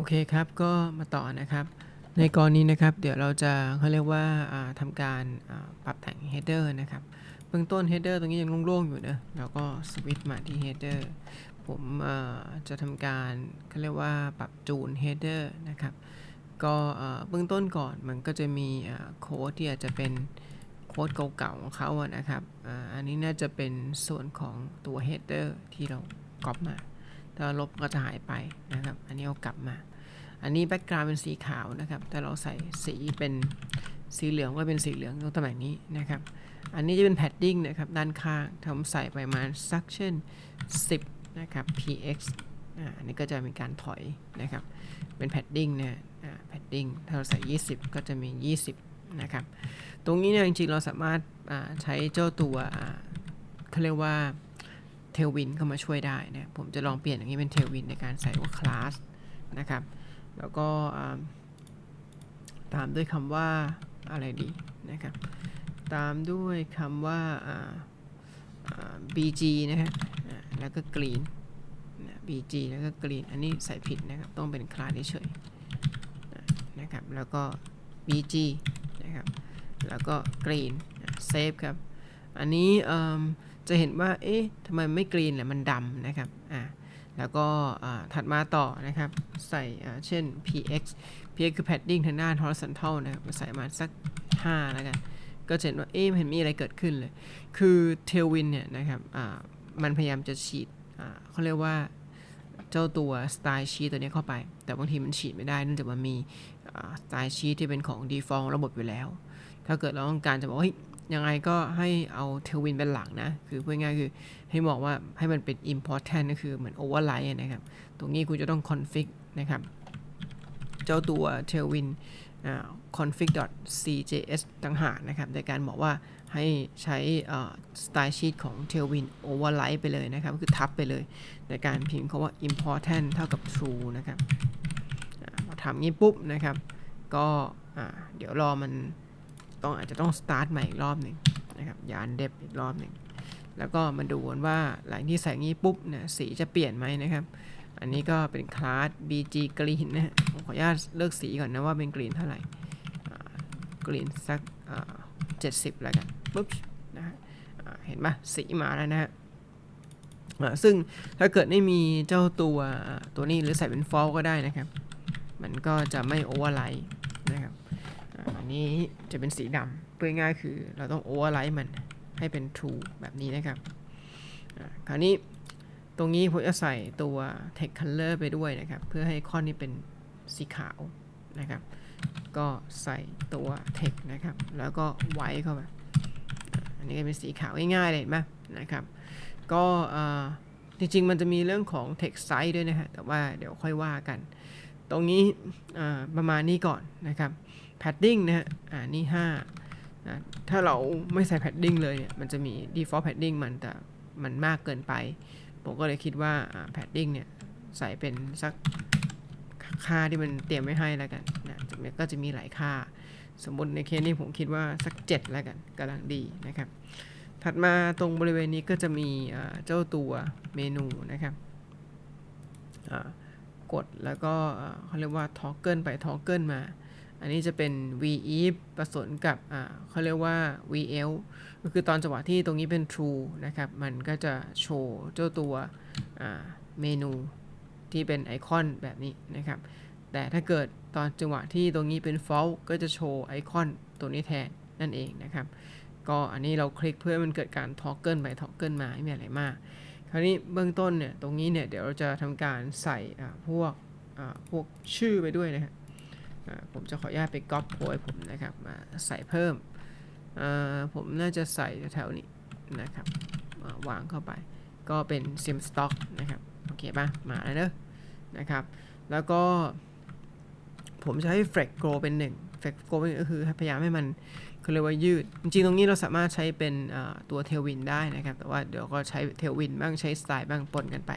โอเคครับ ก็มาต่อนะครับ ในกรณีนะครับ เดี๋ยวเราจะเขาเรียกว่าอ่าทำการปรับแต่ง header นะครับ เบื้องต้น header ตรงนี้ยังโล่งๆอยู่นะแล้วก็สวิตช์มาที่ header ผมจะทำการเขาเรียกว่าปรับจูน header นะครับ ก็เบื้องต้นก่อนมันก็จะมีโค้ดที่อาจจะเป็นโค้ดเก่าๆของเขาอะนะครับอ,อันนี้น่าจะเป็นส่วนของตัว header ที่เราก๊อปมา ถ้าลบก็จะหายไปนะครับ อันนี้เอากลับมา อันนี้แบ็กกราวด์เป็นสีขาวนะครับ แต่เราใส่สีเป็นสีเหลืองก็เป็นสีเหลืองตรงตำแหน่งนี้นะครับ อันนี้จะเป็นแพดดิ้งนะครับ ด้านข้างทำใส่ไประมาณสักเช่น 10 นะครับ px อ่าอันนี้ก็จะมีการถอยนะครับ เป็นแพดดิ้งนะอ่าแพดดิ้งถ้าเราใส่ 20 ก็จะมี 20 นะครับ ตรงนี้เนี่ยจริงๆ เราสามารถอ่าใช้เจ้าตัวอ่าเขาเรียกว่าเทลวินเข้ามาช่วยได้นะ ผมจะลองเปลี่ยนอย่างนี้เป็นเทลวินในการใส่ว่าคลาสนะครับ แล้วก็ตามด้วยคำว่าอะไรดีนะครับ ตามด้วยคำว่า bg นะฮะแล้วก็ green น bg แล้วก็ green อันนี้ใส่ผิดนะครับ ต้องเป็นคลาสเฉยนะครับ แล้วก็ bg นะครับ แล้วก็ green เซฟครับ อันนี้จะเห็นว่า เอ๊ะทำไมไม่กรีนแหละมันดำนะครับ อ่า แล้วก็ถัดมาต่อนะครับ ใส่เช่น px px คือ padding ทางด้าน horizontal นะครับใส่มาสัก 5 แล้วกัน ก็จะเห็นว่า เอ๊ะมันเห็นมีอะไรเกิดขึ้นเลย คือ tailwind เนี่ยนะครับมันพยายามจะฉีดเขาเรียกว่าเจ้าตัว style sheet ตัวนี้เข้าไป แต่บางทีมันฉีดไม่ได้เนื่องจากมันมีอ่า style sheet ที่เป็นของ default ระบบอยู่แล้ว ถ้าเกิดเราต้องการจะบอกเฮ้ย ยังไงก็ให้เอาเทลวินเป็นหลักนะ คือพูดง่ายๆคือให้บอกว่าให้มันเป็น important ก็คือเหมือน override นะครับ ตรงนี้คุณจะต้อง config นะครับ เจ้าตัว tailwind config.cjs ต่างหากนะครับ ในการบอกว่าให้ใช้ style sheet ของ tailwind override ไปเลยนะครับ คือทับไปเลย ในการพิมพ์คาว่า important เท่ากับ true นะครับอ่าพอทำงี้ปุ๊บนะครับ ก็เดี๋ยวรอมัน ต้องอาจจะต้อง start ใหม่อีกรอบหนึ่งนะครับยานเดบอีกรอบหนึ่งแล้วก็มาดูกันว่าหลังที่ใส่งี้ปุ๊บเนี่ยสีจะเปลี่ยนไหมนะครับ อันนี้ก็เป็นคลาส bg green นะผมขออนุญาตเลือกสีก่อนนะว่าเป็นกรีนเท่าไหร่กรีนสักเจ็ดสิบแล้วกันปุ๊บนะฮะเห็นปะสีมาแล้วนะฮะซึ่งถ้าเกิดไม่มีเจ้าตัวตัวนี้หรือใส่เป็น false ก็ได้นะครับ มันก็จะไม่ override นะครับ นี้จะเป็นสีดำเพื่อง่ายคือเราต้อง override มันให้เป็น true แบบนี้นะครับคราวนี้ตรงนี้ผมจะใส่ตัว text color ไปด้วยนะครับ เพื่อให้ข้อนี้เป็นสีขาวนะครับ ก็ใส่ตัว text นะครับ แล้วก็ white เข้าไปอันนี้ก็เป็นสีขาวง่ายๆเลยไหมนะครับ ก็จริงๆ มันจะมีเรื่องของ text size ด้วยนะฮะ แต่ว่าเดี๋ยวค่อยว่ากัน ตรงนี้ประมาณนี้ก่อนนะครับ padding นะฮะ อ่า นี่5นะถ้าเราไม่ใส่ padding เลยเนี่ย มันจะมี default padding มันแต่มันมากเกินไป ผมก็เลยคิดว่าอ่า padding เนี่ย ใส่เป็นสักค่าที่มันเตรียมไว้ให้แล้วกันนะจะก็จะมีหลายค่า สมมติในเคสนี้ผมคิดว่าสัก 7 แล้วกันกำลังดีนะครับ ถัดมาตรงบริเวณนี้ก็จะมีเจ้าตัวเมนูนะครับกดแล้วก็เขาเรียกว่า toggle ไป toggle มา อันนี้จะเป็น VEF ผสมกับอ่าเขาเรียกว่า VL ก็คือตอนจังหวะที่ตรงนี้เป็น True นะครับ มันก็จะโชว์เจ้าตัวเมนูที่เป็นไอคอนแบบนี้นะครับ แต่ถ้าเกิดตอนจังหวะที่ตรงนี้เป็น False ก็จะโชว์ไอคอนตัวนี้แทนนั่นเองนะครับ ก็อันนี้เราคลิกเพื่อมันเกิดการทอกเกิลไปทอกเกิลมาไม่มีอะไรมาก คราวนี้เบื้องต้นเนี่ยตรงนี้เนี่ยเดี๋ยวเราจะทำการใส่พวกพวกชื่อไปด้วยนะครับ ผมจะขออนุญาตไปก๊อปโพยผมนะครับมาใส่เพิ่ม ผมน่าจะใส่แถวนี้นะครับาวางเข้าไป ก็เป็น sim stock นะครับ โอเคป่ะ มาแล้วเนอะนะครับ แล้วก็ ผมจะให้ flex grow เป็น1 flex grow เป็นก็คือพยายามให้มันเขาเรียกว่ายืด จริงๆ ตรงนี้เราสามารถใช้เป็นตัว tailwind ได้นะครับ แต่ว่าเดี๋ยวก็ใช้ tailwind บ้างใช้ style บ้างปนกันไป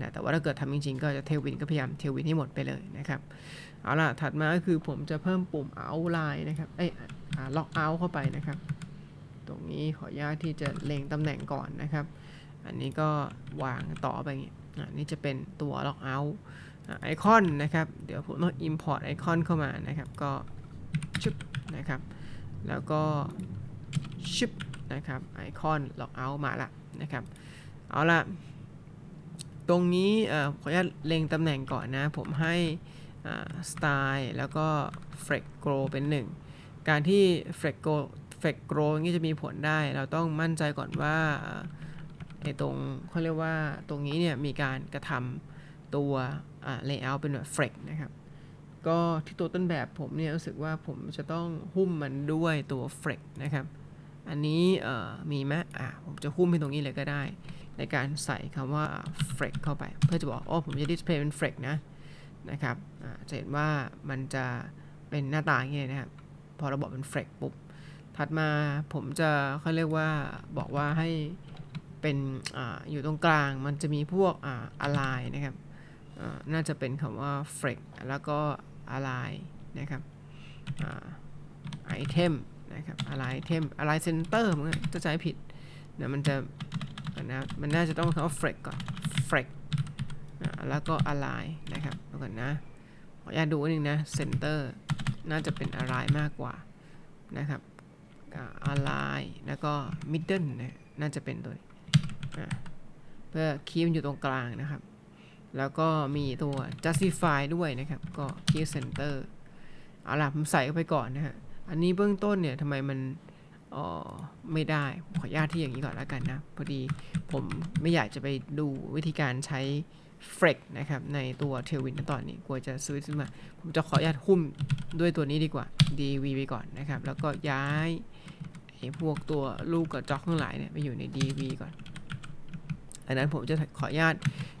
นะแต่ว่าถ้าเกิดทำจริงๆ ก็จะ tailwind ก็พยายาม tailwind ให้หมดไปเลยนะครับ เอาล่ะ ถัดมาก็คือผมจะเพิ่มปุ่ม outline นะครับ เอ้ยอ่า lock out เข้าไปนะครับ ตรงนี้ขออนุญาตที่จะเล็งตำแหน่งก่อนนะครับ อันนี้ก็วางต่อไปอย่างงี้อ่านี่จะเป็นตัว lock out ไอคอนนะครับ เดี๋ยวผมต้อง import ไอคอนเข้ามานะครับ ก็ชึบนะครับ แล้วก็ชึบนะครับ ไอคอนล็อกเอามาละนะครับ เอาละตรงนี้ขออนุญาตเล็งตำแหน่งก่อนนะ ผมให้ สไตล์แล้วก็ f l e x grow เป็น 1 การที่ f l e x grow f l e x grow นี่จะมีผลได้ เราต้องมั่นใจก่อนว่าไอตรงเขาเรียกว่าตรงนี้เนี่ยมีการกระทำตัว layout เป็นแบบ flex นะครับก็ที่ตัวต้นแบบผมเนี่ยรู้สึกว่าผมจะต้องหุ้มมันด้วยตัว flex นะครับ อันนี้มีไหมอะผมจะหุ้มให้ตรงนี้เลยก็ได้ ในการใส่คำว่า flex เข้าไป เพื่อจะบอกอ๋อผมจะ display เป็น flex นะ นะครับจะเห็นว่ามันจะเป็นหน้าตาอย่างนี้นะครับ พอเราบอกเป็น flex ปุ๊บ ถัดมาผมจะเขาเรียกว่าบอกว่าให้เป็นออยู่ตรงกลางมันจะมีพวกอ่า align นะครับน่าจะเป็นคำว่า flex แล้วก็ align นะครับไอเทมนะครับ align item align center มันจะใช้ผิดนะมันจะนะมันน่าจะต้องคำว่า flex ก่อน flex แล้วก็ align นะครับดูก่อนนะขออนุญาตดูนิดนึงนะ center น่าจะเป็น align มากกว่านะครับ align แล้วก็ middle นะน่าจะเป็นตัวนี้เพื่อคีย์มันอยู่ตรงกลางนะครับ แล้วก็มีตัว justify ด้วยนะครับ ก็ key center เอาล่ะผมใส่เข้าไปก่อนนะฮะ อันนี้เบื้องต้นเนี่ยทำไมมันอ๋อไม่ได้ขออนุญาตที่อย่างนี้ก่อนแล้วกันนะ พอดีผมไม่อยากจะไปดูวิธีการใช้ flex นะครับในตัว tailwind ตอนนี้กลัวจะซื้อขึ้นมา ผมจะขออนุญาตหุ้มด้วยตัวนี้ดีกว่า dv ไปก่อนนะครับ แล้วก็ย้ายไอ้พวกตัวลูกกับจ็อกทั้งหลายเนี่ยไปอยู่ใน dv ก่อนอันนั้นผมจะขออนุญาต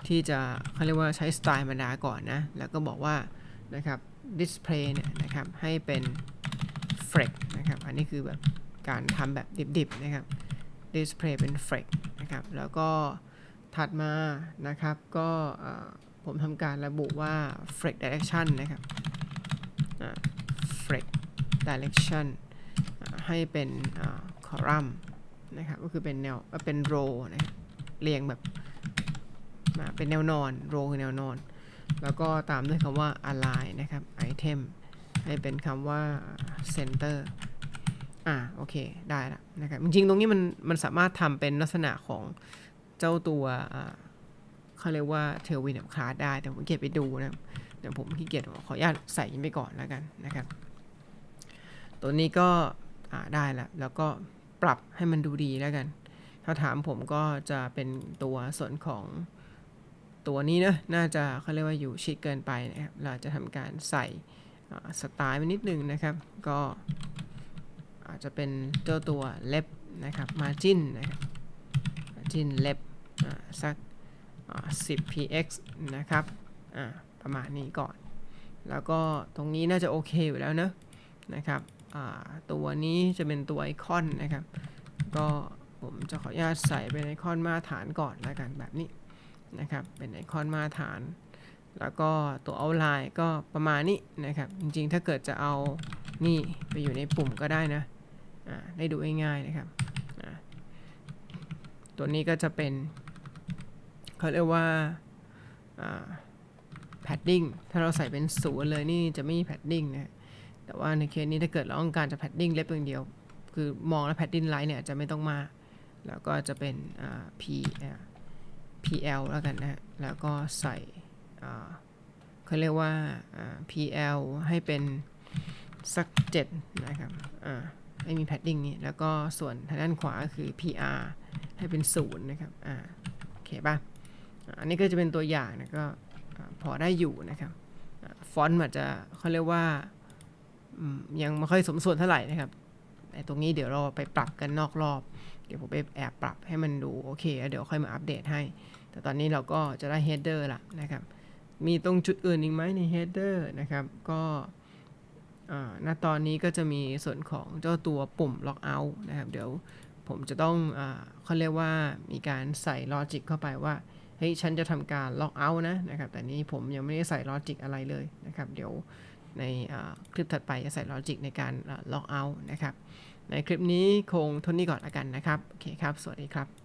ที่จะเขาเรียกว่าใช้สไตล์มาดาก่อนนะ แล้วก็บอกว่านะครับ display เนี่ยนะครับให้เป็น flex นะครับ อันนี้คือแบบการทำแบบดิบๆนะครับ display เป็น flex นะครับ แล้วก็ ถัดมานะครับก็ผมทำการระบุว่า flex direction นะครับ flex direction ให้เป็น column นะครับก็คือเป็นแนวเป็น row นะรเรียงแบบเป็นแนวนอนโรคือแนวนอน แล้วก็ตามด้วยคำว่า align นะครับ item ให้เป็นคำว่า center อ่าโอเคได้ละนะครับจริงๆ ตรงนี้มันมันสามารถทำเป็นลักษณะของ เจ้าตัวเขาเรียกว่า tailwind คลาสได้ แต่ผมเก็บไปดูนะเดี๋ยวผมขี้เกียจขออนุญาตใส่ไปก่อนแล้วกันนะครับ ตัวนี้ก็ได้แล้ว แล้วก็ปรับให้มันดูดีแล้วกัน ถ้าถามผมก็จะเป็นตัวส่วนของตัวนี้นะน่าจะเขาเรียกว่าอยู่ชิดเกินไปนะครับ เราจะทำการใส่สไตล์ไปนิดนึงนะครับ ก็อาจจะเป็นเจ้าตัวเล็บนะครับ margin นะครับ margin เล็บสัก 10 px นะครับประมาณนี้ก่อน แล้วก็ตรงนี้น่าจะโอเคอยู่แล้วเนะนะครับตัวนี้จะเป็นตัวไอคอนนะครับ ก็ผมจะขออนุญาตใส่เป็นไอคอนมาตรฐานก่อนแล้วกันแบบนี้นะครับ เป็นไอคอนมาตรฐาน แล้วก็ตัวเอาไลน์ก็ประมาณนี้นะครับ จริงๆ ถ้าเกิดจะเอานี่ไปอยู่ในปุ่มก็ได้นะ ได้ดูง่ายๆนะครับ ตัวนี้ก็จะเป็นเขาเรียกว่าแพดดิ้งถ้าเราใส่เป็นศูนย์เลยนี่จะไม่มีแพดดิ้งนะแต่ว่าในเคสนี้ถ้าเกิดเราต้องการจะแพดดิ้งเล็บอย่างเดียว คือมองแล้วแพดดิ้งไลท์เนี่ยจะไม่ต้องมา แล้วก็จะเป็น P PL แล้วกันนะแล้วก็ใส่เขาเรียกว่า PL ให้เป็นสัก 7 นะครับให้มีแพดดิ้งนี้ แล้วก็ส่วนทางด้านขวาคือ PR ให้เป็น0นะครับ อ่า โอเคป่ะ อันนี้ก็จะเป็นตัวอย่างนะก็พอได้อยู่นะครับ ฟอนต์อาจจะเขาเรียกว่ายังไม่ค่อยสมส่วนเท่าไหร่นะครับไอ้ตรงนี้เดี๋ยวเราไปปรับกันนอกรอบ เดี๋ยวผมไปแอบปรับให้มันดูโอเค เดี๋ยวค่อยมาอัปเดตให้ แต่ตอนนี้เราก็จะได้ header ละนะครับ มีตรงจุดอื่นอีกไหมใน header นะครับ ก็ ณตอนนี้ก็จะมีส่วนของเจ้าตัวปุ่ม lock out นะครับ เดี๋ยวผมจะต้องอเขาเรียกว่ามีการใส่ลอจิกเข้าไปว่าเฮ้ยฉันจะทำการ lock out นะนะครับ แต่นี้ผมยังไม่ได้ใส่ลอจิกอะไรเลยนะครับ เดี๋ยวในคลิปถัดไปจะใส่ลอจิกในการ lock out นะครับ ในคลิปนี้คงทนนี้ก่อนละกันนะครับ โอเคครับ สวัสดีครับ